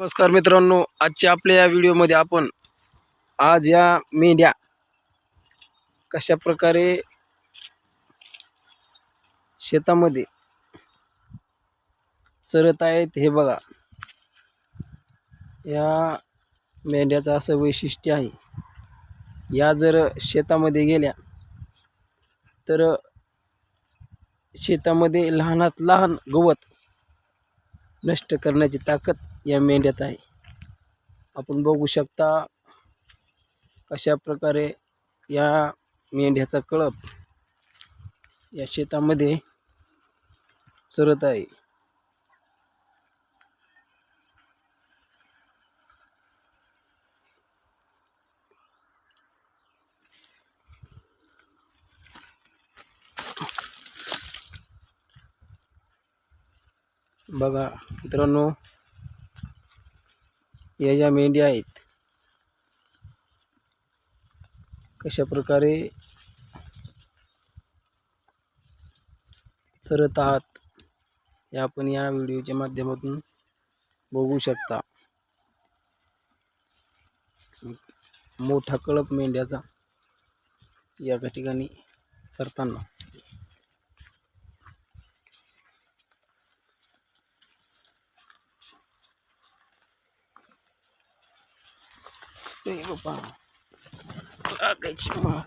नमस्कार मित्रांनो आजच्या आपल्या या व्हिडिओमध्ये आपण आज या मेंढ्या कशा प्रकारे शेतामध्ये चरत आहेत हे बघा. या मेंढ्याचं असं वैशिष्ट्य आहे. या जर शेतामध्ये गेल्या तर शेतामध्ये लहानात लहान गवत नष्ट करण्याची ताकद या मेंढ्यात आहे. आपण बघू शकता कशा प्रकारे या मेंढ्याचा कळप या शेतामध्ये चरत आहे. बघा मित्रांनो या ज्या मेंढ्या आहेत कशा प्रकारे चरत आहात हे आपण या व्हिडिओच्या माध्यमातून बघू शकता. मोठा कळप मेंढ्याचा या ठिकाणी 对，有吧 vou